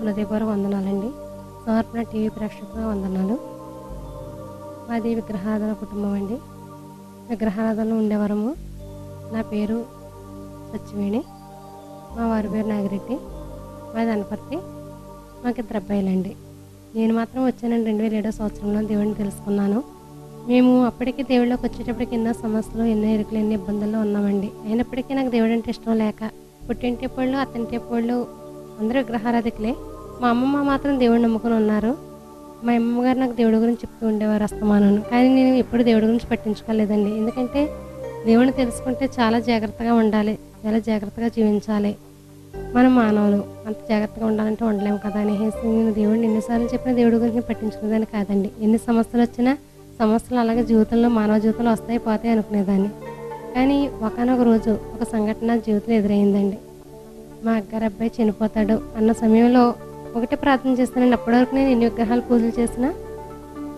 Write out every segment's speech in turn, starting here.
దేవునికి నా వందనాలండి. సమర్పణ టీవీ ప్రేక్షకుల వందనాలు. మాది విగ్రహారాధన కుటుంబం అండి. విగ్రహారాధనలో ఉండేవారము. నా పేరు సత్యవేణి. మా వారి పేరు నాగిరెడ్డి. మాది అనపర్తి మాకు ఇద్దరు అబ్బాయిలండి. నేను మాత్రం వచ్చానండి రెండు వేల ఏడో సంవత్సరంలో దేవుడిని తెలుసుకున్నాను. మేము అప్పటికి దేవుళ్ళకి వచ్చేటప్పటికి ఎన్నో సమస్యలు ఎన్నో ఇరుకులు ఎన్నో ఇబ్బందుల్లో ఉన్నామండి. అయినప్పటికీ నాకు దేవుడు అంటే ఇష్టం లేక పుట్టింటి పళ్ళు అత్తంటి పళ్ళు అందరూ విగ్రహారాధికులే. మా అమ్మమ్మ మాత్రం దేవుడిని నమ్ముకుని ఉన్నారు. మా అమ్మగారు నాకు దేవుడి గురించి చెప్తూ ఉండేవారు అస్తమానాను. కానీ నేను ఎప్పుడు దేవుడి గురించి పట్టించుకోలేదండి. ఎందుకంటే దేవుడిని తెలుసుకుంటే చాలా జాగ్రత్తగా ఉండాలి. చాలా జాగ్రత్తగా జీవించాలి. మనం మానవులు. అంత జాగ్రత్తగా ఉండాలంటే ఉండలేము కదా అనేసి నేను దేవుడిని ఎన్నిసార్లు చెప్పినా దేవుడి గురించి పట్టించుకునేదాన్ని కాదండి. ఎన్ని సమస్యలు వచ్చినా సమస్యలు అలాగే జీవితంలో మానవ జీవితంలో వస్తాయి పోతాయి అనుకునేదాన్ని. కానీ ఒకనొక రోజు ఒక సంఘటన జీవితంలో ఎదురైందండి. మా అగ్గారు అబ్బాయి చనిపోతాడు అన్న సమయంలో ఒకటే ప్రార్థన చేస్తానండి. అప్పటి వరకు నేను ఎన్ని విగ్రహాలు పూజలు చేసిన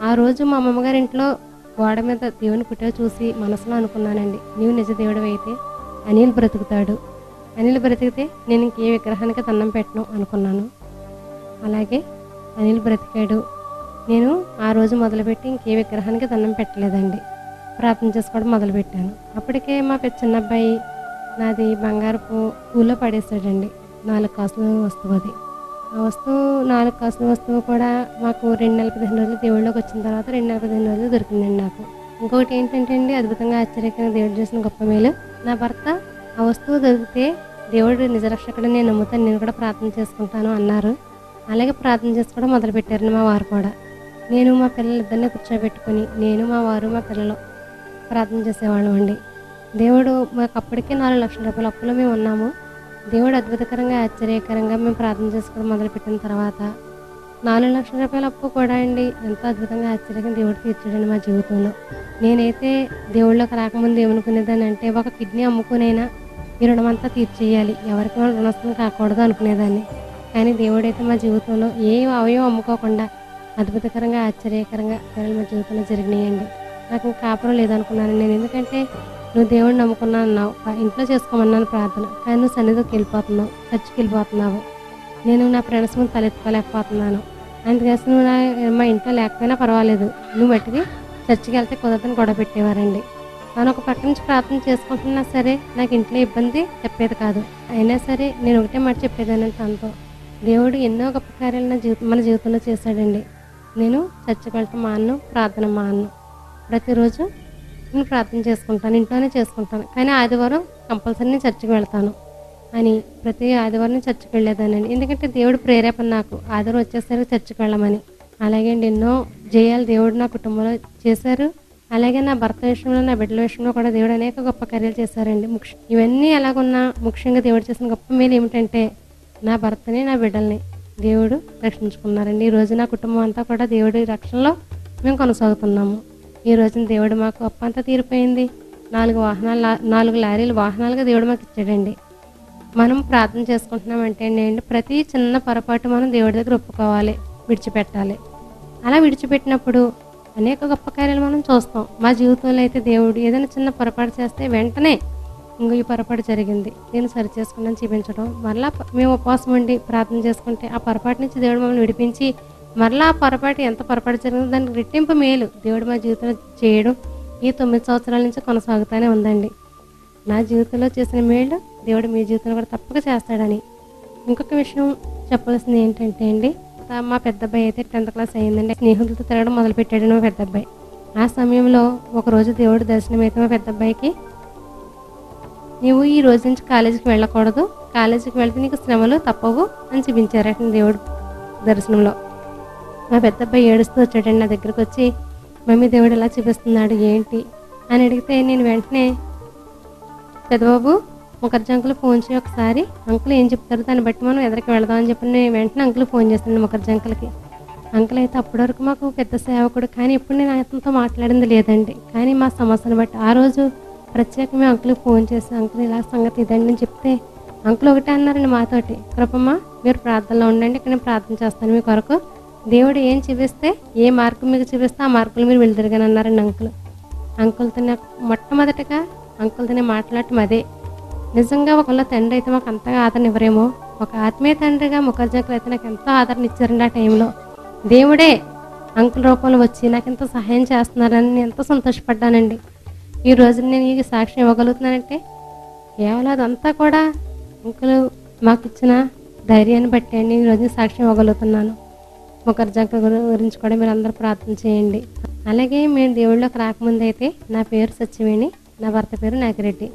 ఆ రోజు మా అమ్మమ్మగారి ఇంట్లో గోడ మీద దేవుని పుట్ట చూసి మనసులో అనుకున్నానండి. నీవు నిజ దేవుడు అయితే అనిల్ బ్రతుకుతాడు. అనిల్ బ్రతికితే నేను ఇంకే విగ్రహానికి దండం పెట్టను అనుకున్నాను. అలాగే అనిల్ బ్రతికాడు. నేను ఆ రోజు మొదలుపెట్టి ఇంకే విగ్రహానికి దండం పెట్టలేదండి. ప్రార్థన చేసుకోవడం మొదలుపెట్టాను. అప్పటికే మా పెద్ద చిన్న అబ్బాయి నాది బంగారపు పూలో పడేసాడండి నాలుగు కాసుల వస్తువు అది. ఆ వస్తువు నాలుగు కాసుల వస్తువు కూడా మాకు రెండు నెలల పదిహేను రోజులు దేవుళ్ళకి వచ్చిన తర్వాత రెండు నెలల పదిహేను రోజులు దొరికిందండి నాకు. ఇంకొకటి ఏంటంటే అండి అద్భుతంగా ఆశ్చర్యకరంగా దేవుడు చేసిన గొప్ప మేలు. నా భర్త ఆ వస్తువు దొరికితే దేవుడు నిజరక్షకుడు నేను నమ్ముతాను నేను కూడా ప్రార్థన చేసుకుంటాను అన్నారు. అలాగే ప్రార్థన చేసుకోవడం మొదలుపెట్టారు మా వారు కూడా. నేను మా పిల్లలిద్దరిని కూర్చోబెట్టుకొని నేను మా వారు మా పిల్లలు ప్రార్థన చేసేవాళ్ళం అండి దేవుడు మాకు అప్పటికే నాలుగు లక్షల రూపాయల అప్పులో మేము ఉన్నాము. దేవుడు అద్భుతకరంగా ఆశ్చర్యకరంగా మేము ప్రార్థన చేసుకోవడం మొదలుపెట్టిన తర్వాత నాలుగు లక్షల రూపాయల అప్పు కూడా అండి. ఎంతో అద్భుతంగా ఆశ్చర్యంగా దేవుడు తీర్చాడండి మా జీవితంలో. నేనైతే దేవుళ్ళకి రాకముందు ఏమనుకునేదాన్ని అంటే ఒక కిడ్నీ అమ్ముకునైనా ఈ రుణమంతా తీర్చేయాలి. ఎవరికి మనం రుణస్థం కాకూడదు అనుకునేదాన్ని. కానీ దేవుడైతే మా జీవితంలో ఏ అవయవం అమ్ముకోకుండా అద్భుతకరంగా ఆశ్చర్యకరంగా మా జీవితంలో జరిగినాయండి. నాకు కాపురం లేదనుకున్నాను నేను. ఎందుకంటే నువ్వు దేవుడిని నమ్ముకున్నాను అన్నావు. ఇంట్లో చేసుకోమన్నాను ప్రార్థన. కానీ నువ్వు సన్నిధికి వెళ్ళిపోతున్నావు. చర్చికి వెళ్ళిపోతున్నావు. నేను నా ఫ్రెండ్స్ ముందు తలెత్తుకోలేకపోతున్నాను. అందుకని నువ్వు నా మా ఇంట్లో లేకపోయినా పర్వాలేదు. నువ్వు మట్టికి చర్చికి వెళ్తే కుదరదని గొడవ పెట్టేవారండి. నేను ఒక పక్క నుంచి ప్రార్థన చేసుకుంటున్నా సరే నాకు ఇంట్లో ఇబ్బంది చెప్పేది కాదు. అయినా సరే నేను ఒకటే మాట చెప్పేదాన్ని తనతో దేవుడు ఎన్నో గొప్ప కార్యాలు నా జీవితం మన జీవితంలో చేశాడండి. నేను చర్చకి వెళ్తే మాను ప్రార్థన మాను ప్రతిరోజు నేను ప్రార్థన చేసుకుంటాను ఇంట్లోనే చేసుకుంటాను. కానీ ఆదివారం కంపల్సరీ నేను చర్చికి వెళ్తాను అని ప్రతి ఆదివారం చర్చికి వెళ్ళేదానండి ఎందుకంటే దేవుడు ప్రేరేపణ నాకు. ఆదివారం వచ్చేసరికి చర్చికి వెళ్ళమని. అలాగే అండి ఎన్నో జయాలు దేవుడు నా కుటుంబంలో చేశారు. అలాగే నా భర్త విషయంలో నా బిడ్డల విషయంలో కూడా దేవుడు అనేక గొప్ప కార్యాలు చేశారండి. ముఖ్య ఇవన్నీ ఎలాగున్నా ముఖ్యంగా దేవుడు చేసిన గొప్ప మేలు ఏమిటంటే నా భర్తని నా బిడ్డల్ని దేవుడు రక్షించుకున్నారండి. ఈ రోజు నా కుటుంబం అంతా కూడా దేవుడి రక్షణలో మేము కొనసాగుతున్నాము. ఈ రోజున దేవుడు మాకు అప్ప తీరిపోయింది. నాలుగు వాహనాలు నాలుగు లారీలు వాహనాలుగా దేవుడు మాకు ఇచ్చాడండి. మనం ప్రార్థన చేసుకుంటున్నామంటే అండి ప్రతి చిన్న పొరపాటు మనం దేవుడి దగ్గర ఒప్పుకోవాలి విడిచిపెట్టాలి. అలా విడిచిపెట్టినప్పుడు అనేక గొప్ప కార్యాలు మనం చూస్తాం. మా జీవితంలో అయితే దేవుడు ఏదైనా చిన్న పొరపాటు చేస్తే వెంటనే ఇంకో ఈ పొరపాటు జరిగింది. దీన్ని సరి చేసుకున్నాను చూపించడం. మళ్ళీ మేము ఉపవాసం ఉండి ప్రార్థన చేసుకుంటే ఆ పొరపాటు నుంచి దేవుడు మమ్మల్ని విడిపించి మరలా ఆ పొరపాటు ఎంత పొరపాటు జరిగిందో దానికి రెట్టింపు మేలు. దేవుడు మా జీవితంలో చేయడం ఈ తొమ్మిది సంవత్సరాల నుంచి కొనసాగుతూనే ఉందండి. నా జీవితంలో చేసిన మేలు దేవుడు మీ జీవితంలో కూడా తప్పక చేస్తాడని. ఇంకొక విషయం చెప్పాల్సింది ఏంటంటే అండి మా పెద్ద అబ్బాయి అయితే టెన్త్ క్లాస్ అయ్యిందండి. స్నేహితులతో తిరగడం మొదలుపెట్టాడు మా పెద్ద అబ్బాయి ఆ సమయంలో ఒకరోజు దేవుడు దర్శనం అయితే మా పెద్ద అబ్బాయికి నీవు ఈ రోజు నుంచి కాలేజీకి వెళ్ళకూడదు. కాలేజీకి వెళ్తే నీకు శ్రమలు తప్పవు అని చూపించారట దేవుడు దర్శనంలో. మా పెద్దబ్బాయి ఏడుస్తూ వచ్చాడండి నా దగ్గరకు వచ్చి మమ్మీ దేవుడు ఎలా చూపిస్తున్నాడు ఏంటి? అని అడిగితే నేను వెంటనే పెద్దబాబు ముఖర్జీ అంకుల్ ఫోన్ చేయి ఒకసారి. అంకుల్ ఏం చెప్తారు? దాన్ని బట్టి మనం ఎదరికి వెళదాం అని చెప్పి నేను వెంటనే అంకుల్ ఫోన్ చేస్తాను ముఖర్జీ అంకుల్కి అంకుల్ అయితే అప్పటి వరకు మాకు పెద్ద సేవకుడు కానీ ఇప్పుడు నేను అతనితో మాట్లాడింది లేదండి. కానీ మా సమస్యను బట్టి ఆ రోజు ప్రత్యేకమే అంకుల్కి ఫోన్ చేసి అంకుల్ ఇలా సంగతి ఇదండి అని చెప్తే అంకుల్ ఒకటే అన్నారండి మాతోటి. కృపమ్మ మీరు ప్రార్థనలో ఉండండి ఇక్కడ నేను ప్రార్థన చేస్తాను మీ కొరకు. దేవుడు ఏం చూపిస్తే ఏ మార్గం మీకు చూపిస్తే ఆ మార్గంలో మీరు వెళ్తారుగాని అన్నారండి అంకుల్. అంకుల్తో నాకు మొట్టమొదటగా అంకుల్తోనే మాట్లాడటం అదే. నిజంగా ఒకళ్ళ తండ్రి అయితే మాకు అంతగా ఆదరణ ఇవ్వరేమో. ఒక ఆత్మీయ తండ్రిగా ముఖర్జంకులు అయితే నాకు ఎంతో ఆదరణ ఇచ్చారండి ఆ టైంలో. దేవుడే అంకుల రూపంలో వచ్చి నాకు ఎంతో సహాయం చేస్తున్నారని నేను ఎంతో సంతోషపడ్డానండి. ఈ రోజు నేను ఈ సాక్ష్యం ఇవ్వగలుగుతున్నానంటే కేవలం అదంతా కూడా అంకులు మాకు ఇచ్చిన ధైర్యాన్ని బట్టి అండి ఈ సాక్ష్యం ఇవ్వగలుగుతున్నాను. ముఖర్జంకుల గురి- గురించి కూడా మీరు అందరూ ప్రార్థన చేయండి. అలాగే మేము దేవుళ్ళకి రాకముందు అయితే నా పేరు సత్యవేణి నా భర్త పేరు నాగిరెడ్డి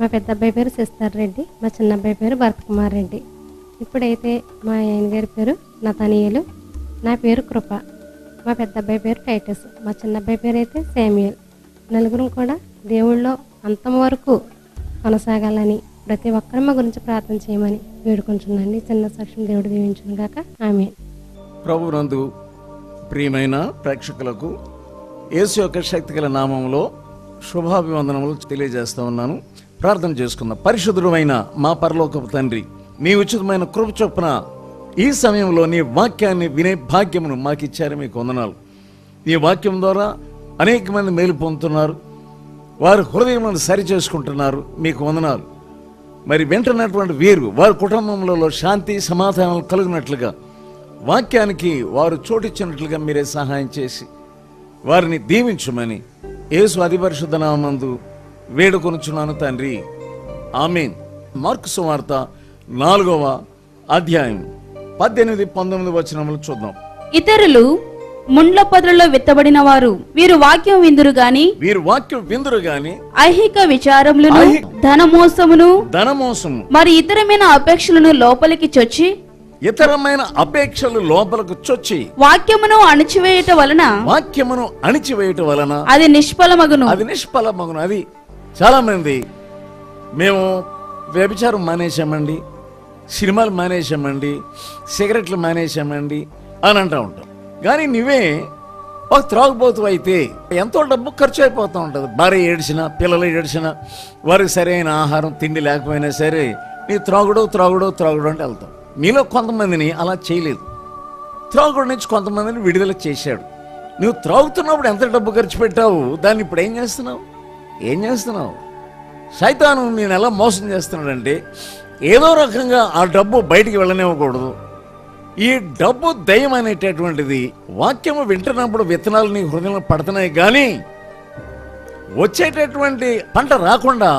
మా పెద్ద అబ్బాయి పేరు సిస్తార్ రెడ్డి మా చిన్న అబ్బాయి పేరు భరత్ కుమార్ రెడ్డి. ఇప్పుడైతే మా ఆయన గారి పేరు నతనీయులు నా పేరు కృప మా పెద్ద అబ్బాయి పేరు టైటస్ మా చిన్న అబ్బాయి పేరు అయితే శామ్యుయల్. నలుగురం కూడా దేవుళ్ళో అంతం వరకు కొనసాగాలని ప్రతి ఒక్కరి మా గురించి ప్రార్థన చేయమని వేడుకుంటున్నాను చిన్న సాక్ష్యం దేవుడు దీవించును గాక ఆమె ప్రభునందు ప్రియమైన ప్రేక్షకులకు యేసు యొక్క శక్తిగల నామంలో శుభాభివందనములు తెలియజేస్తూ ఉన్నాను. ప్రార్థన చేసుకుందాం. పరిశుద్ధుడమైన మా పరలోకపు తండ్రి నీ ఉచితమైన కృప చొప్పున ఈ సమయంలో నీ వాక్యాన్ని వినే భాగ్యమును మాకు ఇచ్చారు మీకు వందనాలు నీ వాక్యం ద్వారా అనేక మంది మేలు పొందుతున్నారు. వారి హృదయములను సరి చేసుకుంటున్నారు మీకు వందనాలు మరి వెంటనేటువంటి వీరు వారి కుటుంబంలో శాంతి సమాధానాలు కలిగినట్లుగా వాక్యానికి వారు చోటిచ్చినట్లుగా మీరే సహాయం చేసి వారిని దీవించుమని యేసు అధిపరిశుద్ధ నామందు వేడుకొనుచున్నాను తండ్రి. ఆమెన్. మార్కు సువార్త నాలుగవ అధ్యాయం పద్దెనిమిది పంతొమ్మిది వచనములు చూద్దాం. ఇతరులు ముండ్ల పొదలలో విత్తబడిన వారు వీరు వాక్యం విందురు గాని వీరు వాక్యం విందురు గాని ఐహిక విచారములను ధనమోసమును ధనమోసము మరి ఇతరమైన అపేక్షలను లోపలికి చొచ్చి ఇతరమైన అపేక్షలు లోపలకు చొచ్చి వాక్యమును అణిచివేయట వలన వాక్యమును అణిచివేయటం వలన అది నిష్ఫలమగును. అది నిష్ఫలమగును. అది చాలా మంది మేము వ్యభిచారం మానేశామండి సినిమాలు మానేశామండి సిగరెట్లు మానేశామండి అని అంటూ ఉంటాం. కానీ నువ్వే ఒక త్రాగుబోతు అయితే ఎంతో డబ్బు ఖర్చు అయిపోతూ ఉంటుంది. భార్య ఏడిచిన పిల్లలు ఏడిచిన వారికి సరైన ఆహారం తిండి లేకపోయినా సరే నీ త్రాగుడు త్రాగుడు త్రాగుడు అంటే వెళ్తాం. నీలో కొంతమందిని అలా చేయలేదు. త్రాగుడు నుంచి కొంతమందిని విడుదల చేశాడు. నువ్వు త్రాగుతున్నప్పుడు ఎంత డబ్బు ఖర్చు పెట్టావు? దాన్ని ఇప్పుడు ఏం చేస్తున్నావు? ఏం చేస్తున్నావు? సైతాను నేను ఎలా మోసం చేస్తున్నాడంటే ఏదో రకంగా ఆ డబ్బు బయటికి వెళ్ళనివ్వకూడదు. ఈ డబ్బు దయ్యం అనేటటువంటిది వాక్యము వింటున్నప్పుడు విత్తనాలు నీ హృదయంలో పడుతున్నాయి కానీ వచ్చేటటువంటి పంట రాకుండా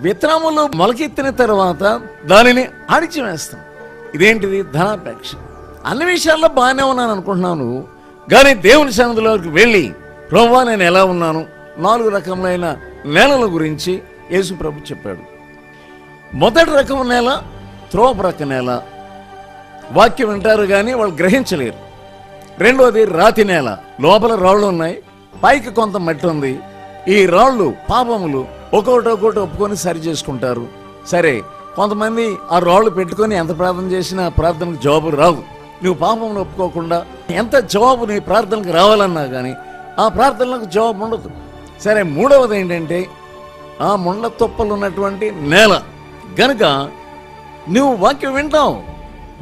విత్తనములు మొలకెత్తిన తర్వాత దానిని అణిచివేస్తాం ఇదేంటిది? ధనాపేక్ష అన్ని విషయాల్లో బాగానే ఉన్నాను అనుకుంటున్నాను. కానీ దేవుని సన్నిధిలోకి వెళ్ళి ప్రభా నేను ఎలా ఉన్నాను? నాలుగు రకములైన నేలల గురించి యేసు ప్రభు చెప్పాడు. మొదటి రకం నేల త్రోపరక నేల. వాక్యం వింటారు కానీ వాళ్ళు గ్రహించలేరు. రెండోది రాతి నేల. లోపల రాళ్ళు ఉన్నాయి. పైకి కొంత మట్టి ఉంది. ఈ రాళ్ళు పాపములు. ఒక్కొక్కటి ఒక్కొక్కటి ఒప్పుకొని సరి చేసుకుంటారు. సరే కొంతమంది ఆ రాళ్ళు పెట్టుకొని ఎంత ప్రార్థన చేసినా ప్రార్థనకు జవాబు రావు. నువ్వు పాపం ఒప్పుకోకుండా ఎంత జవాబు నీ ప్రార్థనకు రావాలన్నా కానీ ఆ ప్రార్థనలకు జవాబు ఉండదు. సరే మూడవది ఏంటంటే ఆ ముండ్ల తుప్పలు ఉన్నటువంటి నేల. గనుక నువ్వు వాక్యం వింటావు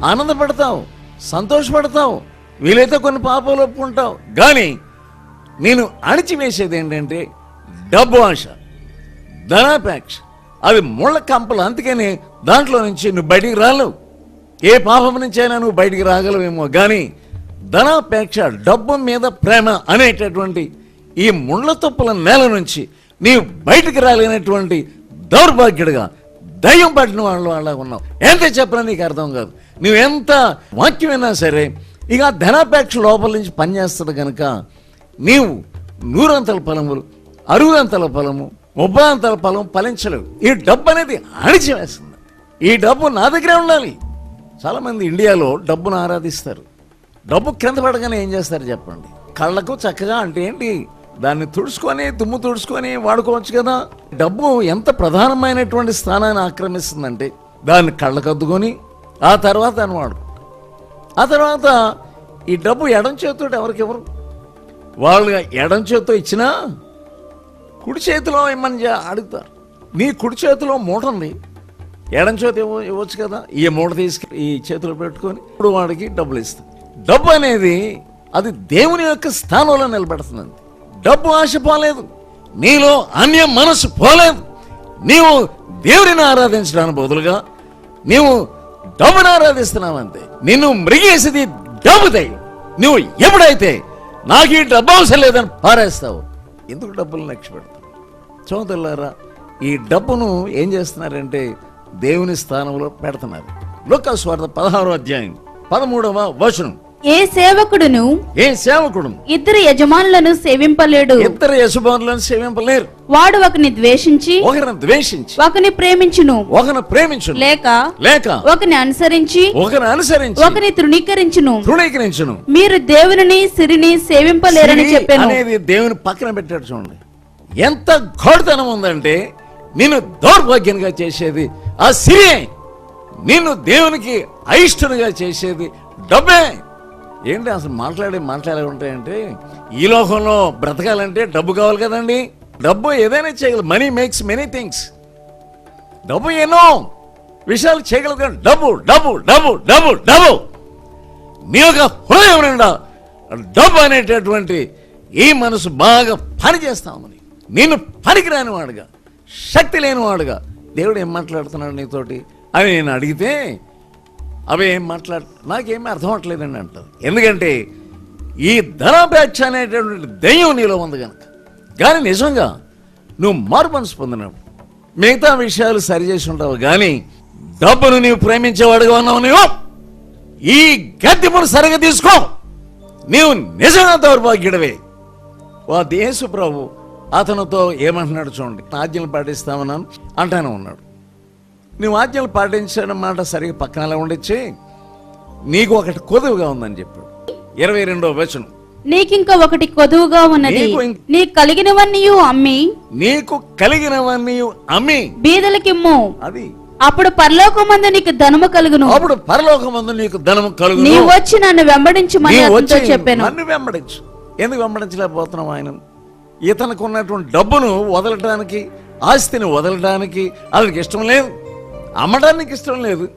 ఆనందపడతావు సంతోషపడతావు వీలైతే కొన్ని పాపాలు ఒప్పుకుంటావు. కానీ నేను అణిచివేసేది ఏంటంటే డబ్బు ఆశ ధనాపేక్ష. అవి ముళ్ళ కంపలు అందుకని దాంట్లో నుంచి నువ్వు బయటికి రాలేవు. ఏ పాపం నుంచైనా నువ్వు బయటికి రాగలవేమో కానీ ధనాపేక్ష డబ్బు మీద ప్రేమ అనేటటువంటి ఈ ముళ్ళ తుప్పల నేల నుంచి నీవు బయటికి రాలేనటువంటి దౌర్భాగ్యుడిగా దయ్యం పట్టిన వాళ్ళు వాళ్ళ ఉన్నావు. ఎంత చెప్పినా నీకు అర్థం కాదు. నువ్వు ఎంత వాక్యమైనా సరే ఇక ధనాపేక్ష లోపల నుంచి పనిచేస్తుంది కనుక నీవు నూరంతల ఫలములు అరుగంతల ఫలము ముబ్బాంతల ఫలం ఫలించలేవు ఈ డబ్బు అనేది అణిచివేస్తుంది ఈ డబ్బు నా దగ్గరే ఉండాలి. చాలామంది ఇండియాలో డబ్బును ఆరాధిస్తారు. డబ్బు క్రింద పడగానే ఏం చేస్తారు చెప్పండి? కళ్ళకు చక్కగా అంటే ఏంటి? దాన్ని తుడుచుకొని తుమ్ము తుడుచుకొని వాడుకోవచ్చు కదా. డబ్బు ఎంత ప్రధానమైనటువంటి స్థానాన్ని ఆక్రమిస్తుందంటే దాన్ని కళ్ళకు అద్దుకొని ఆ తర్వాత దాన్ని వాడుకుంటారు ఆ తర్వాత ఈ డబ్బు ఎడం చేతితో ఎవరికెవరు వాళ్ళు ఎడం చేతితో ఇచ్చినా కుడి చేతిలో ఇమ్మని అడుగుతారు. నీ కుడి చేతిలో మూట ఉంది. ఎడం చేతి ఇవ్వచ్చు కదా. ఈ మూట తీసుకు ఈ చేతిలో పెట్టుకొని ఇప్పుడు వాడికి డబ్బులు ఇస్తాం. డబ్బు అనేది అది దేవుని యొక్క స్థానంలో నిలబెడుతుంది. డబ్బు ఆశ పోలేదు. నీలో అన్య మనసు పోలేదు. నీవు దేవుడిని ఆరాధించడానికి బదులుగా నీవు డబ్బును ఆరాధిస్తున్నావంతే నిన్ను మృగేసేది డబ్బు దయ్యం. నువ్వు ఎప్పుడైతే నాకు ఈ డబ్బు అవసరం లేదని పారేస్తావు ఎందుకు డబ్బులు లక్ష్య పెడతావు చోదల్లారా ఈ డబ్బును ఏం చేస్తున్నారంటే దేవుని స్థానంలో పెడుతున్నారు. లోకాస్వార్థ పదహారో అధ్యాయం పదమూడవ వచనం. ఏ సేవకుడును? ఏ సేవకుడు ఇద్దరు యజమానులను సేవింపలేడు. ఇద్దరు యశుభానులను సేవింపలేరు. వాడు ఒకని ద్వేషించి ఒకరిని ద్వేషించి ఒకని ప్రేమించును. ఒకరిని ప్రేమించును. లేక లేక ఒకని అనుసరించి ఒకరిని అనుసరించి ఒకని తృణీకరించును. తృణీకరించును. మీరు దేవుని సిరిని సేవింపలేరని చెప్పాను. అనేది దేవుని పక్కన పెట్టాడు చూడండి. ఎంత ఘోడతనం ఉందంటే నిన్ను దౌర్భాగ్యంగా చేసేది ఆ సిరి నిన్ను దేవునికి అయిష్టునిగా చేసేది డబ్బే. ఏంటి అసలు మాట్లాడే మాట్లాడే ఉంటాయంటే ఈ లోకంలో బ్రతకాలంటే డబ్బు కావాలి కదండి. డబ్బు ఏదైనా చేయగలదు మనీ మేక్స్ మెనీ థింగ్స్ డబ్బు ఎన్నో విషయాలు చేయగలదు కానీ డబ్బు డబ్బు డబ్బు డబ్బు డబ్బు. నీ యొక్క హృదయం నిండా డబ్బు అనేటటువంటి ఈ మనసు బాగా పని చేస్తామని నేను పనికిరాని వాడుగా శక్తి లేనివాడుగా దేవుడు ఏం మాట్లాడుతున్నాడు నీతోటి? అని నేను అడిగితే అవి ఏం మాట్లాడు నాకేమీ అర్థం అవట్లేదండి అంటారు. ఎందుకంటే ఈ ధనాపేక్ష అనేటటువంటి దయ్యం నీలో ఉంది కనుక కానీ నిజంగా నువ్వు మారు మనసు మిగతా విషయాలు సరిచేసి ఉంటావు కానీ డబ్బును నీవు ప్రేమించేవాడుగా ఉన్నావు నీవు. ఈ గద్దెమును సరిగా తీసుకో. నీవు నిజంగా దౌర్భాగ్యుడవే. వా దేశు ప్రభు అతనితో ఏమంటున్నాడు చూడండి. ఆజ్ఞలు పాటిస్తామన్నాను అంటానే ఉన్నాడు. నువ్వు ఆజ్ఞలు పాటించడం మాట సరిగా పక్కన అలా ఉండొచ్చి? నీకు ఒకటి కొదువుగా ఉందని చెప్పాడు ఇరవై రెండో వచనం. నీకింక ఒకటి కొదువుగా ఉన్నది. నీకు కలిగినవన్నీ అమ్మి. నీకు కలిగినవన్నీ అమ్మి. బీదలకిమ్ము. అది. అప్పుడు పరలోకమందు నీకు ధనము కలుగును. అప్పుడు పరలోకమందు నీకు ధనము కలుగు నీ వచ్చి నన్ను వెంబడించమని అతనితో చెప్పాను. నన్ను వెంబడించు. ఎందుకు వెంబడించలేకపోతున్నావు ఆయన? ఇతనికి ఉన్నటువంటి డబ్బును వదలటానికి ఆస్తిని వదలడానికి అతనికి ఇష్టం లేదు. అమ్మడానికి ఇష్టం లేదు.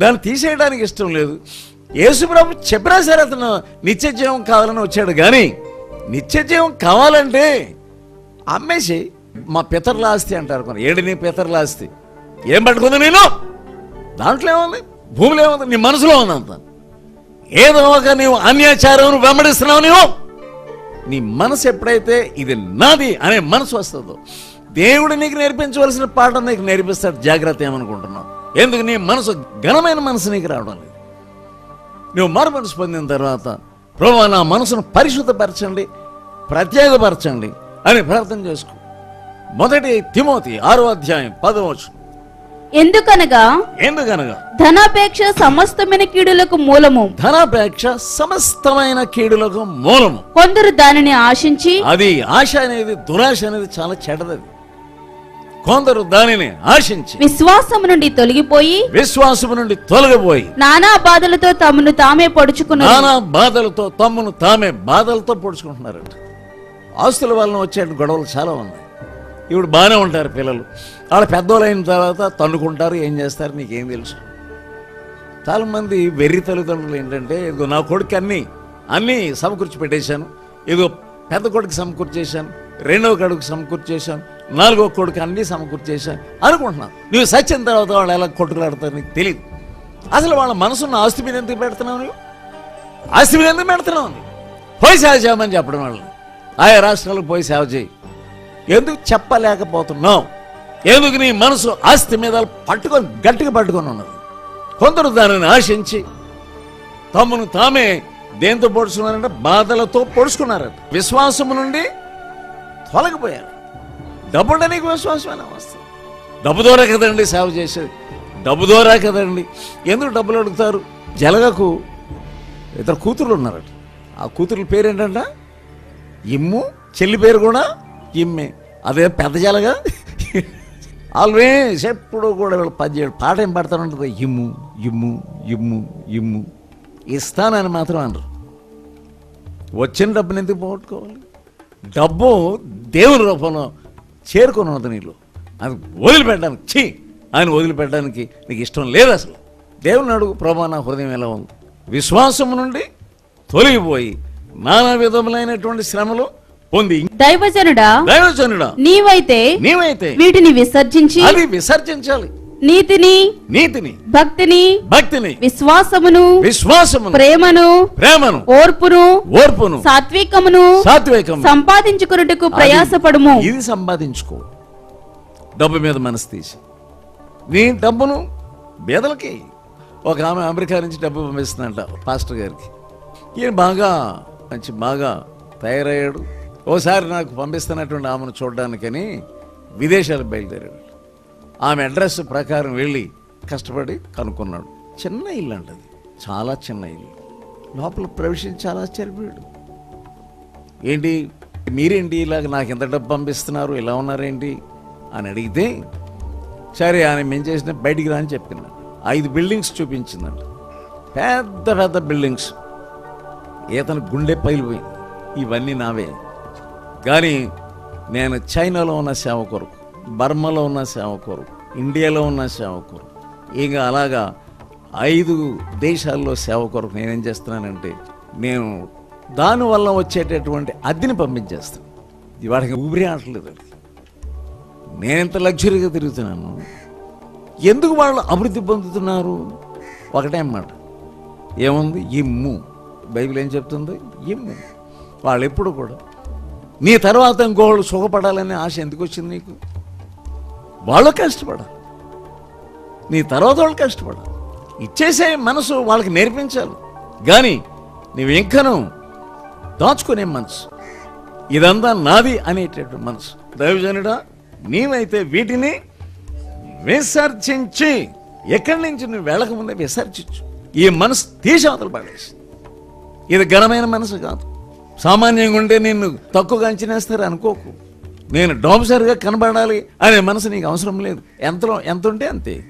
దాన్ని తీసేయడానికి ఇష్టం లేదు. యేసుప్రభు చెప్పినా సరే అతను నిత్య జీవం కావాలని వచ్చాడు. కానీ నిత్య జీవం కావాలంటే అమ్మేసి మా పితరుల ఆస్తి అంటారు కొన్ని ఏడు నీ పితరుల ఆస్తి. ఏం పట్టుకుంది నేను దాంట్లో ఏముంది? భూమిలో ఏముంది? నీ మనసులో ఉంది అంత. ఏదో ఒక నీవు అన్యాచారం వెంబడిస్తున్నావు నీవు. నీ మనసు ఎప్పుడైతే ఇది నాది అనే మనసు వస్తుందో దేవుడు నీకు నేర్పించవలసిన పాఠం నీకు నేర్పిస్తాడు. జాగ్రత్త ఏమనుకుంటున్నావు? ఎందుకు? నీ మనసు ఘనమైన మనసు నీకు రావడం లేదు. నువ్వు మారు మనసు పొందిన తర్వాత ప్రభు నా మనసును పరిశుద్ధపరచండి ప్రత్యేకపరచండి అని ప్రార్థన చేసుకో. మొదటి తిమోతి ఆరో అధ్యాయం పదవచ్చు ఎందుకనగా? ఎందుకనగా? ధనాపేక్ష సమస్తమైన కీడులకు మూలము. ధనాపేక్ష సమస్తమైన కీడులకు మూలము. కొందరు దానిని ఆశించి అది ఆశ అనేది దురాశ అనేది చాలా చెడ్డదది కొందరు దానిని ఆశించి విశ్వాసము నుండి తొలగిపోయి విశ్వాసము నుండి తొలగిపోయి నానా బాధలతో తమను తామే పొడుచుకున్నారు నానా బాధలతో తమ్మును తామే బాధలతో పొడుచుకుంటున్నారంట. ఆస్తుల వలన వచ్చే గొడవలు చాలా ఉన్నాయి. ఇప్పుడు బాగానే ఉంటారు పిల్లలు. వాళ్ళ పెద్దోళ్ళు అయిన తర్వాత తన్నుకుంటారు ఏం చేస్తారు నీకేం తెలుసు. చాలా మంది వెర్రి తల్లిదండ్రులు ఏంటంటే ఇదిగో నా కొడుకు అన్ని అన్నీ సమకూర్చి పెట్టేశాను. ఇదిగో పెద్ద కొడుకు సమకూర్చేశాను రెండవ కొడుకు సమకూర్చేశాను నాలుగో కొడుకు అన్నీ సమకూర్చేశాను అనుకుంటున్నాను. నువ్వు సచ్చిన తర్వాత వాళ్ళు ఎలా కొట్టుకులాడతారు నీకు తెలియదు అసలు వాళ్ళ మనసున్న ఆస్తి మీద ఎందుకు పెడుతున్నావు నువ్వు? ఆస్తి మీద ఎందుకు పెడుతున్నావు పోయి సేవ చేయమని చెప్పడం వాళ్ళు ఆయా రాష్ట్రాలకు పోయి సేవ చేయి. ఎందుకు చెప్పలేకపోతున్నావు? ఎందుకు నీ మనసు ఆస్తి మీద పట్టుకొని గట్టిగా పట్టుకొని ఉన్నది? కొందరు దానిని ఆశించి తమను తామే దేంతో పొడుచుకున్నారంటే బాధలతో పొడుచుకున్నారట. విశ్వాసము నుండి తొలగిపోయారు. డబ్బుంటే నీకు విశ్వాసమైన వస్తుంది డబ్బు ద్వారా కదండి సేవ చేసేది? డబ్బు ద్వారా కదండి. ఎందుకు డబ్బులు అడుగుతారు? జలగకు ఇద్దరు కూతుర్లు ఉన్నారట. ఆ కూతురుల పేరు ఏంటంట ఇమ్ము చెల్లి పేరు కూడా ఇమ్మే. అదే పెద్ద జలగా. ఆల్వేస్ ఎప్పుడు కూడా వీళ్ళు పద్యం పాట ఏం పాడతానంటుంది ఇమ్ము ఇమ్ము ఇమ్ము ఇమ్ము. ఇస్తానని మాత్రం అనరు. వచ్చిన డబ్బుని ఎందుకు పోగొట్టుకోవాలి? డబ్బు దేవుని రూపంలో చేరుకొని ఉన్నది నీలో అది వదిలిపెట్టడానికి ఛీ! ఆయన వదిలిపెట్టడానికి నీకు ఇష్టం లేదు అసలు. దేవుని అడుగు ప్రభా నా హృదయం ఎలా ఉంది? విశ్వాసము నుండి తొలగిపోయి నానా విధములైనటువంటి శ్రమలు పొంది దైవజనుడా దైవజనుడా నీవైతే నీవైతే వీటిని విసర్జించి అది విసర్జించాలి. నీతిని నీతిని భక్తిని భక్తిని విశ్వాసమును విశ్వాసమును ప్రేమను ప్రేమను ఓర్పును ఓర్పును సాత్వికమును సాత్వికము సంపాదించుకున్నట్టుకు ప్రయాసపడుము. ఇది సంపాదించుకో. డబ్బు మీద మనసు తీసి. నీ డబ్బును బేదలకి ఒక ఆమె అమెరికా నుంచి డబ్బు పంపిస్తుందంట పాస్టర్ గారికి. ఈయన బాగా మంచి బాగా తయారయ్యాడు. ఓసారి నాకు పంపిస్తున్నటువంటి ఆమెను చూడడానికని విదేశాలకు బయలుదేరాడు. ఆమె అడ్రస్ ప్రకారం వెళ్ళి కష్టపడి కనుక్కున్నాడు. చిన్న ఇల్లు అంటది చాలా చిన్న ఇల్లు. లోపల ప్రవేశించి చాలా ఆశ్చర్యపోయాడు. ఏంటి మీరేంటి ఇలాగ నాకు ఎంత డబ్బు పంపిస్తున్నారు ఇలా ఉన్నారేంటి అని అడిగితే సరే ఆయన మేము చేసిన బయటికి రా అని ఐదు బిల్డింగ్స్ చూపించిందంట. పెద్ద పెద్ద బిల్డింగ్స్. ఈతను గుండె పైలిపోయింది ఇవన్నీ నావే. కానీ నేను చైనాలో ఉన్న సేవ కొరకు బర్మాలో ఉన్న సేవకురు ఇండియాలో ఉన్న సేవకురు. ఇక అలాగా ఐదు దేశాల్లో సేవ నేనేం చేస్తున్నానంటే నేను దానివల్ల వచ్చేటటువంటి అద్దెని పంపించేస్తాను. వాడికి ఊపిరి ఆటలేదు నేను ఎంత లగ్జరీగా తిరుగుతున్నాను. ఎందుకు వాళ్ళు అభివృద్ధి పొందుతున్నారు? ఒకటే అన్నమాట. ఏముంది? ఇమ్ము. బైబిల్ ఏం చెప్తుంది? ఇమ్ము. వాళ్ళు ఎప్పుడు కూడా నీ తర్వాత ఇంకోళ్ళు సుఖపడాలనే ఆశ ఎందుకు వచ్చింది నీకు? వాళ్ళు కష్టపడాలి నీ తర్వాత వాళ్ళు కష్టపడాలి ఇచ్చేసే మనసు వాళ్ళకి నేర్పించాలి. కానీ నువ్వు ఇంకను దాచుకునే మనసు. ఇదంతా నాది అనేటటువంటి మనసు. దైవజనుడా నీవైతే వీటిని విసర్జించి ఎక్కడి నుంచి నువ్వు వెళ్ళకముందే విసర్జించు. ఈ మనసు తీసి అవతల పడేసి. ఇది ఘనమైన మనసు కాదు. సామాన్యంగా ఉంటే నిన్ను తక్కువగా అంచనేస్తారు అనుకోకు. నేను డాబుసరిగా కనబడాలి అనే మనసు నీకు అవసరం లేదు. ఎంతలో ఎంత ఉంటే అంతే.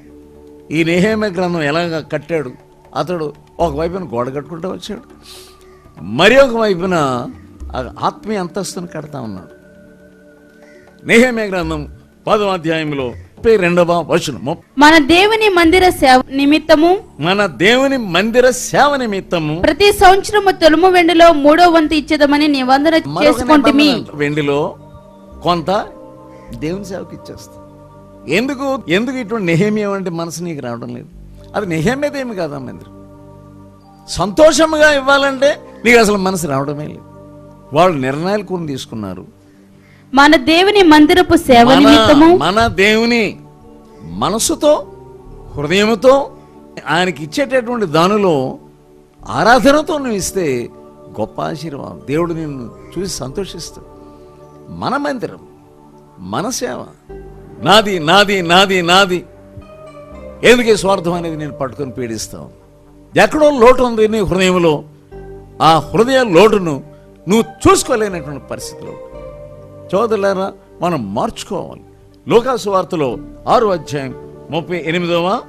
ఈ నేహేమ గ్రంథం ఎలాగ కట్టాడు? అతడు ఒకవైపున గోడ కట్టుకుంటూ వచ్చాడు. మరి ఒక వైపున ఆత్మీయ అంతస్తును కడతా ఉన్నాడు. నేహేమ గ్రంథం పదో అధ్యాయంలో ముప్పై రెండవ వచనము మన దేవుని మందిర సేవ నిమిత్తము మన దేవుని మందిర సేవ నిమిత్తము ప్రతి సంవత్సరము తొలుము వెండిలో మూడో వంతు ఇచ్చేదమని నిబంధన చేసుకుంటుమి. వెండిలో కొంత దేవుని సేవకి ఇచ్చేస్తా ఎందుకు? ఎందుకు ఇటువంటి నెహేమియా వంటి మనసు నీకు రావడం లేదు? అది నెహేమేదేమి కాదా మందిరం సంతోషంగా ఇవ్వాలంటే నీకు అసలు మనసు రావడమే లేదు. వాళ్ళు నిర్ణయాలు కొన్ని తీసుకున్నారు. మన దేవుని మందిరపు సేవ నిమిత్తము మన దేవుని మనసుతో హృదయముతో ఆయనకి ఇచ్చేటటువంటి దానిలో ఆరాధనతో నువ్వు ఇస్తే గొప్ప ఆశీర్వాదం. దేవుడు నిన్ను చూసి సంతోషిస్తాడు. మన మందిరం మన సేవ. నాది నాది నాది నాది. ఎందుకే స్వార్థం అనేది నేను పట్టుకొని పీడిస్తావు? ఎక్కడో లోటు ఉంది నీ హృదయంలో. ఆ హృదయ లోటును నువ్వు చూసుకోలేనటువంటి పరిస్థితిలో. చోదరులారా మనం మార్చుకోవాలి. లోకాసు వార్తలో ఆరు అధ్యాయం ముప్పై ఎనిమిదవ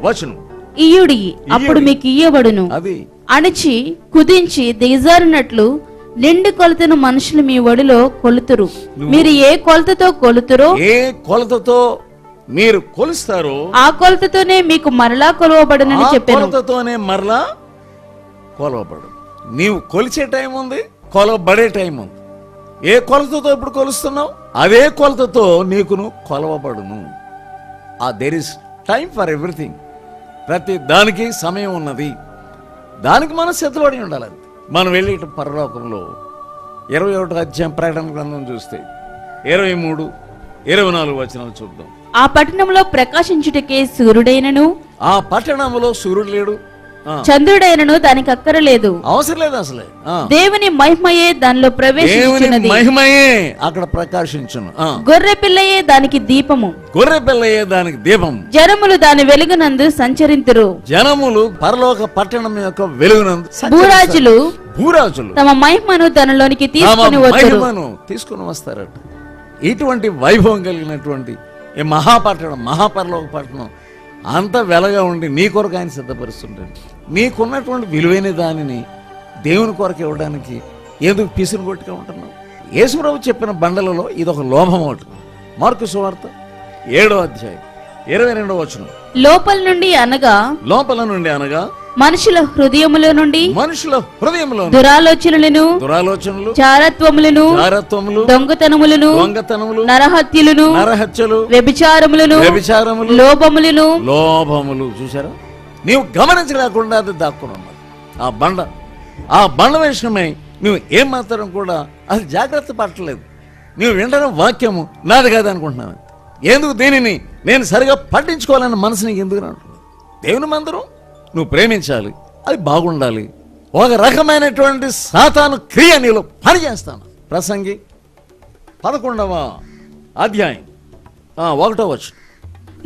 వచనం. ఇయుడి అప్పుడు మీకు ఇయ్యబడును. అది. అణిచి కుదించి దిగజారినట్లు నిండు కొలతను మనుషులు మీ ఒడిలో కొలుతురు. మీరు ఏ కొలతతో కొలుతురో ఏ కొలతతో మీరు కొలుస్తారో ఆ కొలతతోనే మీకు మరలా కొలవబడునని చెప్పాను. కొలతతోనే మరలా కొలవబడు నీవు కొలిచే టైం ఉంది కొలవబడే టైం ఉంది. ఏ కొలతతో ఇప్పుడు కొలుస్తున్నావు? అదే కొలతతో నీకును కొలవబడును. ఆ there is time for everything ప్రతి దానికి సమయం ఉన్నది. దానికి మనం సిద్ధపడి ఉండాలి. మనం వెళ్ళి ఇటు పరలోకంలో ఇరవై ఒకటో అధ్యాయం ప్రకటన గ్రంథం చూస్తే ఇరవై మూడు ఇరవై నాలుగు వచనాలు చూద్దాం. ఆ పట్టణంలో ప్రకాశించుటకే సూర్యుడైనను. ఆ పట్టణంలో సూర్యుడు లేడు. చంద్రుడైనను దానికి అక్కరలేదు అవసరం లేదు అసలే. దేవుని మహిమయే దానిలో దేవుని ప్రవేశించున్నది మహిమయే అక్కడ ప్రకాశించును. గొర్రె పిల్లయే దానికి దీపము. గొర్రె పిల్లయే దానికి దీపం. జనములు దాని వెలుగునందు సంచరింతురు. జనములు పరలోక పట్టణం యొక్క వెలుగునందు. భూరాజులు భూరాజులు. తమ మహిమను దానిలోనికి తీసుకుని మహిమను తీసుకుని వస్తారట. ఇటువంటి వైభవం కలిగినటువంటి మహాపట్టణం మహాపరలోక పట్టణం అంత వెలగా ఉండి నీ కొరకు ఆయన సిద్ధపరుస్తుంటాడు. నీకున్నటువంటి విలువైన దానిని దేవుని కొరకు ఇవ్వడానికి ఎందుకు పిసిని కొట్టుగా ఉంటున్నావు? యేసుప్రభు చెప్పిన బండలలో ఇది ఒక లోభం ఒకటి. మార్కు సువార్త ఏడో అధ్యాయం ఇరవై రెండో వచనం. లోపల నుండి అనగా లోపల నుండి అనగా మనుషుల హృదయములో నుండి మనుషుల హృదయంలో దురాలోచనలను దురాలోచనలు చారత్వములను జారత్వములు దొంగతనములను దొంగతనములు నరహత్యులను నరహత్యలు వ్యభిచారములను వ్యభిచారములు లోభములను లోభములు. చూసారా నీవు గమనించలేకుండా అది దాక్కుని ఉన్నది. ఆ బండ ఆ బండ విషయమై నువ్వు ఏం మాత్రం కూడా అది జాగ్రత్త పట్టలేదు. నువ్వు వింటనే వాక్యము నాది కాదు అనుకుంటున్నాను ఎందుకు దీనిని నేను సరిగా పట్టించుకోవాలన్న మనసు నీకు ఎందుకు అంటున్నాను దేవుని మందిరం? నువ్వు ప్రేమించాలి అది బాగుండాలి. ఒక రకమైనటువంటి సాతాను క్రియ నీలో పనిచేస్తాను ప్రసంగి పదకొండవ అధ్యాయం. ఆ, ఒకటో వచ్చు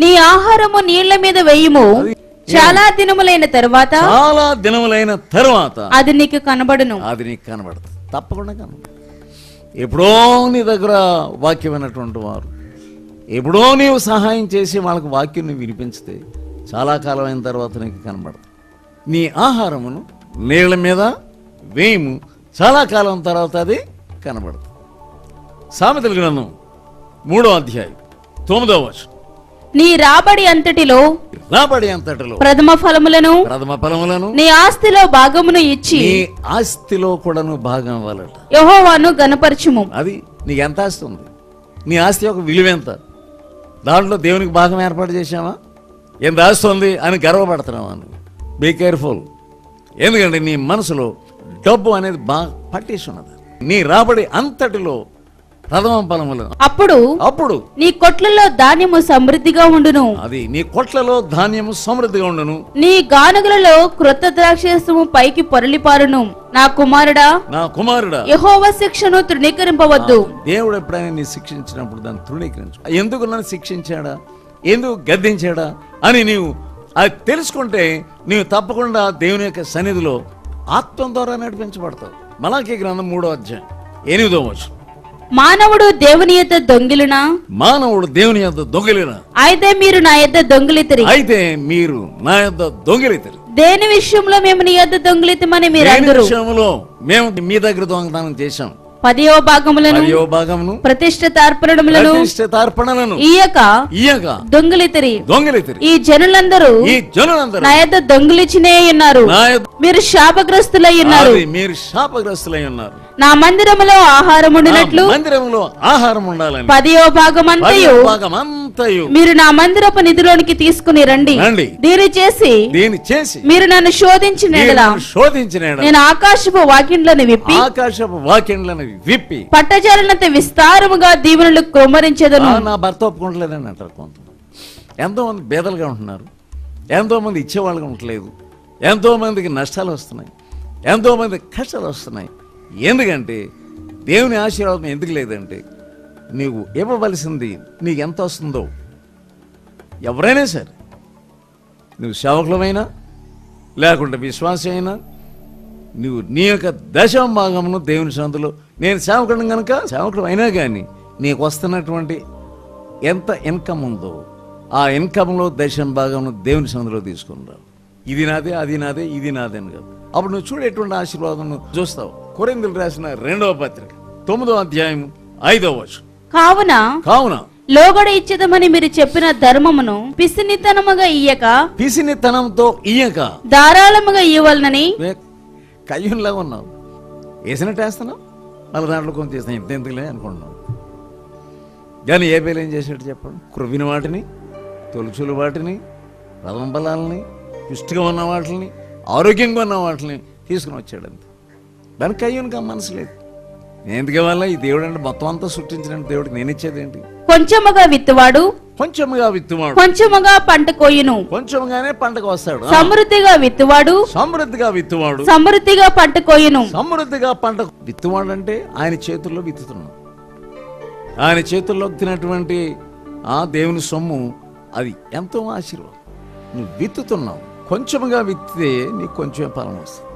నీ ఆహారము నీళ్ళ మీద వేయుము. చాలా దినములైన తరువాత? చాలా దినములైన తరువాత. అది నీకు కనబడును. అది నీకు కనబడుతుంది తప్పకుండా కనబడుతుంది ఎప్పుడో నీ దగ్గర వాక్యం విన్నటువంటి వారు ఎప్పుడో నీవు సహాయం చేసి వాళ్ళకి వాక్యం వినిపించితే చాలా కాలం అయిన తర్వాత నీకు కనబడుతుంది నీ ఆహారమును నీళ్ళ మీద వేయము. చాలా కాలం తర్వాత అది కనబడుతుంది సామెతల గ్రంథం మూడో అధ్యాయం తొమ్మిదో వచ్చు నీ రాబడి అంతటిలో రాబడి అంతటిలో ప్రథమ ఫలములను ప్రథమ ఫలములను నీ ఆస్తిలో భాగమును ఇచ్చి నీ ఆస్తిలో కూడా నువ్వు భాగం అవ్వాలట. యెహోవాను గనపరచుము అది నీకు ఎంత ఆస్తి ఉంది? నీ ఆస్తి యొక్క విలువ ఎంత? దాంట్లో దేవునికి భాగం ఏర్పాటు చేశావా? ఆస్తి ఉంది అని గర్వపడుతున్నావా నువ్వు బీ కేర్ఫుల్ ఎందుకంటే నీ మనసులో డబ్బు అనేది బాగా పట్టేసి ఉన్నది నీ రాబడి అంతటిలో ప్రథమ ఫలములు అప్పుడు అప్పుడు నీ కొట్లలో ధాన్యము సమృద్ధిగా ఉండును. అది నీ కొట్లలో ధాన్యము సమృద్ధిగా ఉండును. నీ గానుగలలో క్రొత్త ద్రాక్షరసము పైకి పొరలిపారును. నా కుమారుడా నా కుమారుడా. యెహోవా శిక్షను తృణీకరింపవద్దు. దేవుడు ఎప్పుడైనా నీ శిక్షించినప్పుడు దాన్ని తృణీకరించు. ఎందుకు నన్ను శిక్షించాడా? ఎందుకు గద్దించాడా అని నీవు అది తెలుసుకుంటే నీవు తప్పకుండా దేవుని యొక్క సన్నిధిలో ఆత్మ ద్వారా నడిపించబడతావు. మలాకి గ్రంథం మూడో అధ్యాయం ఎనిమిదో వచ్చు మానవుడు దేవుని యొక్క దొంగిలునా? మానవుడు దేవుని యొక్క దొంగలిన? అయితే మీరు నా యొద్ద దొంగిలితిరి. అయితే మీరు నా యొక్క దొంగలితరు. దేని విషయంలో మేము నీ యొద్ద దొంగిలితమని మీరు అందరూ విషయంలో మేము మీ దగ్గర దొంగతనం చేశాం? పదియో భాగములను పదియో భాగమును ప్రతిష్ఠిత అర్పణములను ప్రతిష్ఠితార్పణలను ఇయ్యక ఇయ్యక దొంగిలితిరి దొంగలితరు ఈ జనులందరూ ఈ జనులందరూ నా యొద్ద దొంగిలిచినే ఉన్నారు. మీరు శాపగ్రస్తులై ఉన్నారు. మీరు శాపగ్రస్తులై ఉన్నారు. నా మందిరములో ఆహారం ఉండినట్లు ఆ మందిరంలో ఆహారం ఉండాలని. పదియో భాగమంతయు భాగం అంతయు మీరు నా మందిరపు నిధిలోనికి తీసుకుని రండి. రండి. దీని చేసి దీన్ని చేసి మీరు నన్ను శోధించిన శోధించిన నేను ఆకాశపు వాక్యంలోని విప్పి ఆకాశపు వాక్యంలను విప్పి. పట్టజాలనంత విస్తారముగా దీవెనలు కుమ్మరించెదను నా భర్త ఒప్పుకోవట్లేదని అంటారు కొంతమంది. ఎంతో మంది బేదలుగా ఉంటున్నారు. ఎంతో మంది ఇచ్చేవాళ్ళుగా ఉండట్లేదు. ఎంతో మందికి నష్టాలు వస్తున్నాయి. ఎంతో మంది కష్టాలు వస్తున్నాయి. ఎందుకంటే దేవుని ఆశీర్వాదం ఎందుకు లేదంటే నీవు ఇవ్వవలసింది నీకు ఎంత వస్తుందో. ఎవరైనా సరే. నువ్వు సేవకులమైనా లేకుంటే విశ్వాసం అయినా నువ్వు నీ యొక్క దశమ భాగమును దేవుని సందులో నేను సేవకుడు కనుక సేవకుడు అయినా కానీ నీకు వస్తున్నటువంటి ఎంత ఇన్కమ్ ఉందో ఆ ఇన్కమ్లో దశమ భాగమును దేవుని సందులో తీసుకున్నారు ఇది నాదే అది నాదే ఇది నాదే అని కాదు. అప్పుడు నువ్వు చూడేటువంటి ఆశీర్వాదం చూస్తావు. కొరిందులు రాసిన రెండవ పత్రిక తొమ్మిదో అధ్యాయం ఐదవ వచ్చు కావున కావున లోగడ ఇచ్చేదమని మీరు చెప్పిన ధర్మమును పిసినితనముగా ఇయ్యక పిసినితనంతో ఇయ్యక ధారాళముగా ఇవ్వాలనని కయ్యంలాగా ఉన్నావు. వేసినట్టు వేస్తున్నావు? మళ్ళీ దాంట్లో కొంత చేసిన ఇంత ఎందుకులే అనుకుంటున్నావు? కానీ ఏ పేరు ఏం చెప్పండి? క్రొవ్విన వాటిని తొలుచులు వాటిని రథం బలాలని పుష్టిగా ఉన్న వాటిని ఆరోగ్యంగా ఉన్న వాటిని తీసుకుని వచ్చాడు అంతే. దానికి కయ్యనుగా మనసు లేదు. నేను ఎందుకు ఇవ్వాలా? ఈ దేవుడు అంటే మొత్తం అంతా సృష్టించిన దేవుడికి నేను ఇచ్చేది ఏంటి? కొంచెముగా విత్తువాడు కొంచెముగా విత్తువాడు. కొంచెముగా పంట కోయును. కొంచెంగానే పంటకు వస్తాడు. సమృద్ధిగా విత్తువాడు. సమృద్ధిగా విత్తువాడు. సమృద్ధిగా పంట కోయును. సమృద్ధిగా పంట విత్తువాడంటే ఆయన చేతుల్లో విత్తుతున్నాం ఆయన చేతుల్లో తినటువంటి ఆ దేవుని సొమ్ము అది ఎంతో ఆశీర్వాదం. నువ్వు విత్తుతున్నావు. కొంచెముగా విత్తితే నీకు కొంచెం ఫలం వస్తుంది.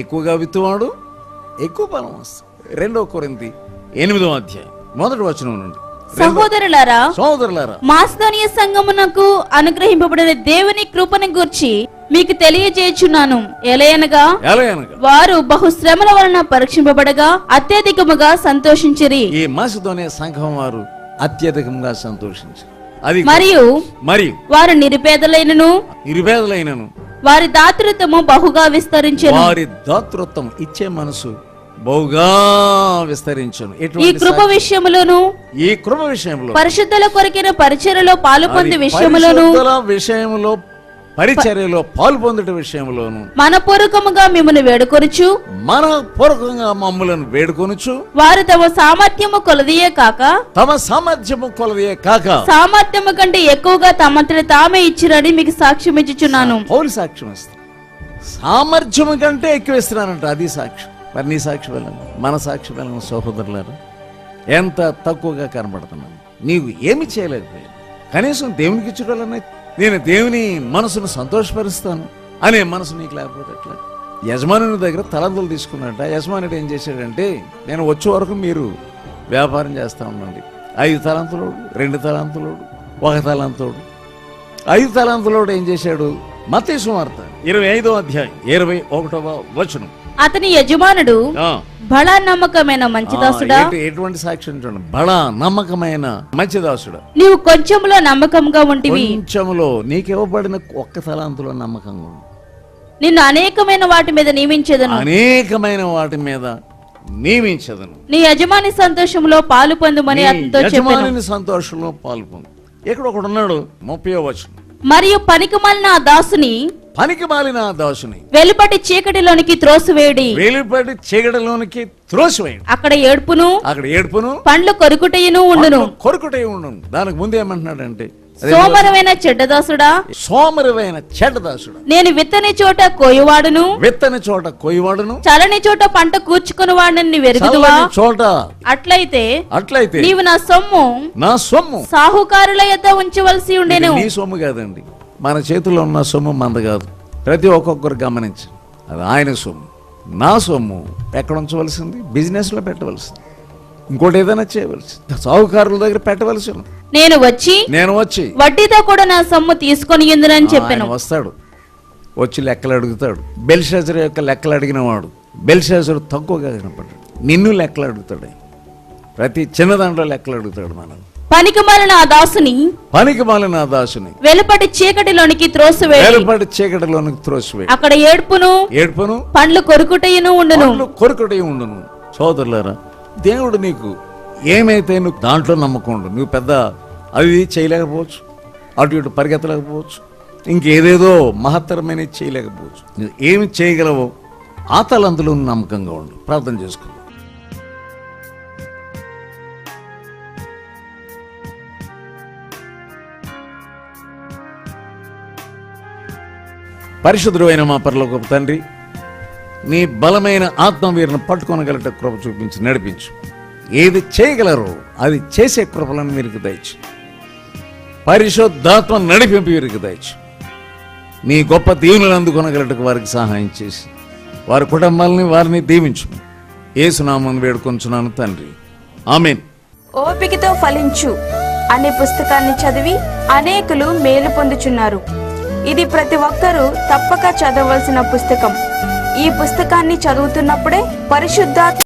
ఎక్కువగా విత్తువాడు ఎక్కువ ఫలం వస్తుంది. రెండో కొరింది ఎనిమిదో అధ్యాయం. మొదటి వచనం నుండి. సహోదరులారా సోదరులారా మాస్దోనియ సంగమునకు అనుగ్రహింపబడిన దేవుని కృపను గూర్చి మీకు తెలియజేయుచున్నాను. ఎలయనగా వారు బహుశ్రమల వలన పరీక్షింపబడగా అత్యధికముగా సంతోషించిరి. ఈ మాసిదోనే సంఘం వారు అత్యధికంగా సంతోషించారు. అది మరియు మరియు వారు నిరుపేదలైనను ఇరుపేదలైనను వారి దాతృత్వము బహుగా విస్తరించెను. వారి దాతృత్వం ఇచ్చే మనసు బహుగా విస్తరించను. ఈ కృప విషయములోను ఈ కృప విషయంలో పరిశుద్ధుల కొరికిన పరిచర్యలో పాలు పొంది విషయములోను విషయంలో పరిచర్యలో పాలు పొందుట విషయంలోను మనపూర్వకముగా మిమ్మల్ని వేడుకొనుచు మన పూర్వకంగా మమ్ములను వేడుకొనుచు వారు తమ సామర్థ్యము కొలదియే కాక తమ సామర్థ్యము కొలదే కాక సామర్థ్యము కంటే ఎక్కువగా తమంతట తామే ఇచ్చిరని మీకు సాక్ష్యం ఇచ్చుచున్నాను పౌరు సాక్ష్యం ఇస్తాం సామర్థ్యము కంటే ఎక్కువ ఇస్తున్నానంట అది సాక్ష్యం. మరి నీ సాక్షి బలం మన సాక్షి బలం సహోదరులారు ఎంత తక్కువగా కనబడుతున్నాను. నీవు ఏమి చేయలేకపోయావు. కనీసం దేవునికి ఇచ్చుకోవాలన్నా నేను దేవుని మనసును సంతోషపరుస్తాను అనే మనసు నీకు లేకపోతే ఎట్లా? యజమానుని దగ్గర తలంతులు తీసుకున్నట్ట. యజమానుడు ఏం చేశాడంటే నేను వచ్చే వరకు మీరు వ్యాపారం చేస్తా ఉండండి. ఐదు తలంతులోడు రెండు తలంతులోడు ఒక తలంతుడు ఐదు తలాంతులోడు ఏం చేశాడు? మత్తయి ఇరవై ఐదో అధ్యాయం ఇరవై ఒకటవ వచనం. అతని యజమానుడు బలా నమ్మకమైన మంచి దాసుడా ఎటు- ఎటువంటి సాక్ష్యం చూడండి. బడ నమ్మకమైన మంచి దాసుడు నీవు కొంచెంలో నమ్మకంగా ఉంటివి. కొంచెములో నీకు ఇవ్వబడిన ఒక్క తలాంతులో నమ్మకంగా నిన్ను అనేకమైన వాటి మీద నియమించదను. అనేకమైన వాటి మీద నియమించదను. నీ యజమాని సంతోషంలో పాలు పొందుమని అతనితో యజమానుని సంతోషంలో పాల్పొందు ఇక్కడ ఒకడు ఉన్నాడు ముప్పై వచనం. మరియు పనికిమాలిన ఆ దాసుని పనికి మాలిన దాసుని. వెలుపటి చీకటిలోనికి త్రోసివేయడి వెలుపడి చీకటిలోనికి త్రోసివేయండి అక్కడ ఏడ్పును అక్కడ ఏడుపును పండ్లు కొరుకుటయును ఉండును. కొరుకుటే ఉండు దానికి ముందు ఏమంటున్నాడంటే సోమరమైన చెడ్డదాసుడా సోమరివైన చెడ్డదాసుడు నేను విత్తని చోట కోయువాడును. విత్తని చోట కొయ్యవాడును చలని చోట పంట కూర్చుకుని వాడిని వెరుగుదువా? చోట. అట్లయితే అట్లయితే నీవు నా సొమ్ము నా సొమ్ము. సాహుకారుల యొద్ద ఉంచవలసి ఉండెను. నీ సొమ్ము కాదండి. మన చేతిలో ఉన్న సొమ్ము మంద కాదు. ప్రతి ఒక్కొక్కరు గమనించి అది ఆయన సొమ్ము. నా సొమ్ము ఎక్కడ ఉంచవలసింది బిజినెస్లో పెట్టవలసింది. ఇంకోటి ఏదైనా చేయవలసింది. సాహుకారుల దగ్గర పెట్టవలసి ఉంది. నేను వచ్చి నేను వచ్చి వడ్డీతో కూడా నా సొమ్ము తీసుకొని ఎందునని చెప్పాను వస్తాడు. వచ్చి లెక్కలు అడుగుతాడు. బెల్షాజర్ యొక్క లెక్కలు అడిగిన వాడు. బెల్షాజర్ తక్కువగా కనపడ్డాడు. నిన్ను లెక్కలు అడుగుతాడు. ప్రతి చిన్న దాంట్లో లెక్కలు అడుగుతాడు మనం పనికి మాలిన ఆ దాసుని పనికి మాలిన ఆ దాసుని వెలుపటి చీకటిలోనికి త్రోసివేయడి వేలపాటి చీకటిలోనికి త్రోసివేయి. అక్కడ ఏడ్పును ఏడుపును పండ్లు కొరుకుటయును ఉండును. పనులు కొరకటి ఉండును. సోదరులారా దేవుడు నీకు ఏమైతే నువ్వు దాంట్లో నమ్మకం ఉండు నువ్వు పెద్ద అవి చేయలేకపోవచ్చు అటు ఇటు పరిగెత్తలేకపోవచ్చు ఇంకేదేదో మహత్తరమైన చేయలేకపోవచ్చు. నువ్వు ఏమి చేయగలవో ఆ తలంతులో నమ్మకంగా ఉండు. ప్రార్థన చేసుకో పరిశుద్ధుడు అయిన మా పరలోకపు తండ్రి నీ బలమైన ఆత్మవీరును పట్టుకొనగలట కృప చూపించి నడిపించు. ఏది చేయగలరో అది చేసే కృపలను వీరికి దయచు. పరిశుద్ధాత్మ నడిపింపు వీరికి దయచు. నీ గొప్ప దీవులను అందుకొనగలటకు వారికి సహాయం చేసి వారి కుటుంబాలని వారిని దీవించు. ఏసునామని వేడుకొంచున్నాను తండ్రి. ఆమెన్. ఓపికతో ఫలించు అనే పుస్తకాన్ని చదివి అనేకులు మేలు పొందుచున్నారు. ఇది ప్రతి ఒక్కరూ తప్పక చదవలసిన పుస్తకం. ఈ పుస్తకాన్ని చదువుతున్నప్పుడే పరిశుద్ధాత్మ